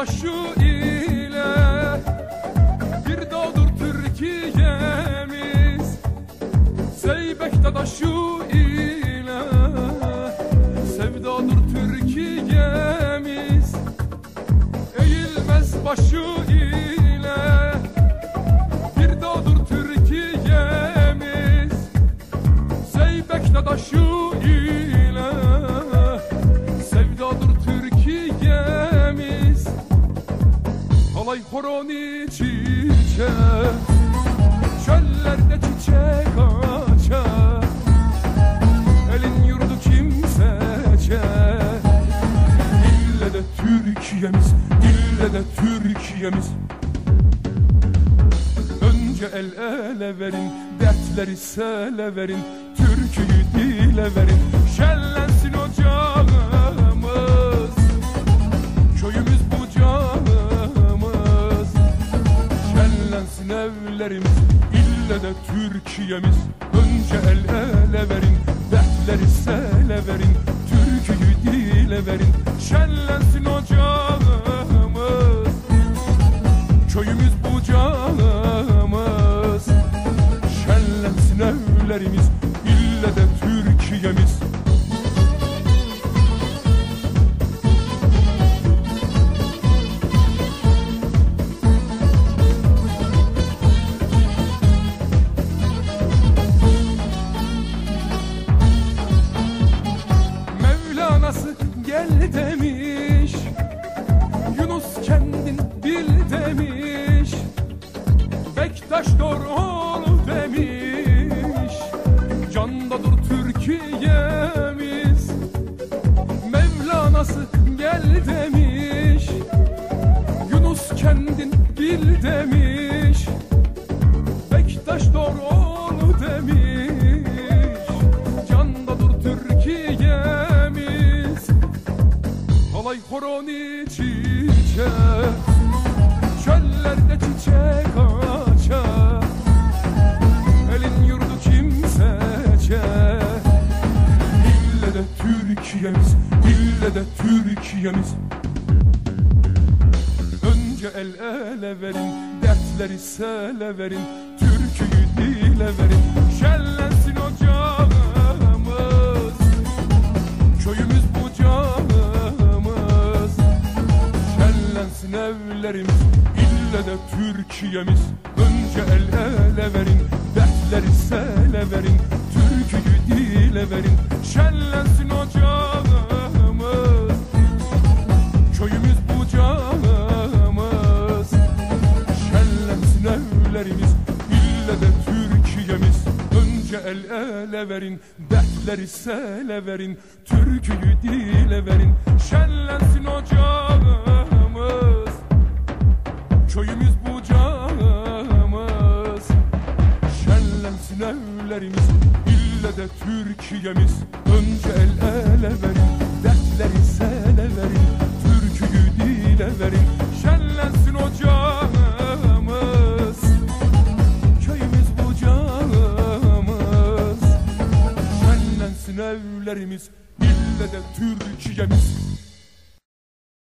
başı ile bir dağdır Türkiye'miz Zeybek'te taşı ile sevdadır Türkiye'miz eğilmez başı ile bir dağdır Türkiye'miz Zeybek'te taşı ile Alay horon çiçek Çöllerde çiçek açar. Türkiye'miz İlle de Türkiye'miz. Önce el ele verin Dertleri sele verin Türküyü dile verin. Şenlensin evlerimiz İlle de Türkiye'miz. Önce el ele verin Dertleri sele verin Türküyü dile verin. Şenlensin ocağımız Köyümüz bucağımız Şenlensin evlerimiz İlle de Türkiye'miz Horon çiçek Çöllerde çiçek açar. Türkiye'miz İlle de Türkiye'miz. Önce el ele verin Dertleri sele verin Türküyü dile verin. Şenlensin Türkiye'miz Önce el ele verin Dertleri sele verin Türküyü dile verin. Şenlensin ocağımız Köyümüz bucağımız Şenlensin evlerimiz İlle de Türkiye'miz. Önce el ele verin Dertleri sele verin Türküyü dile verin. Şenlensin ocağımız evlerimiz İlle de Türkiye'miz. Önce el ele verin Dertleri sele verin. Türküyü dile verin Şenlensin ocağımız. Köyümüz bucağımız Şenlensin evlerimiz İlle de Türkiye'miz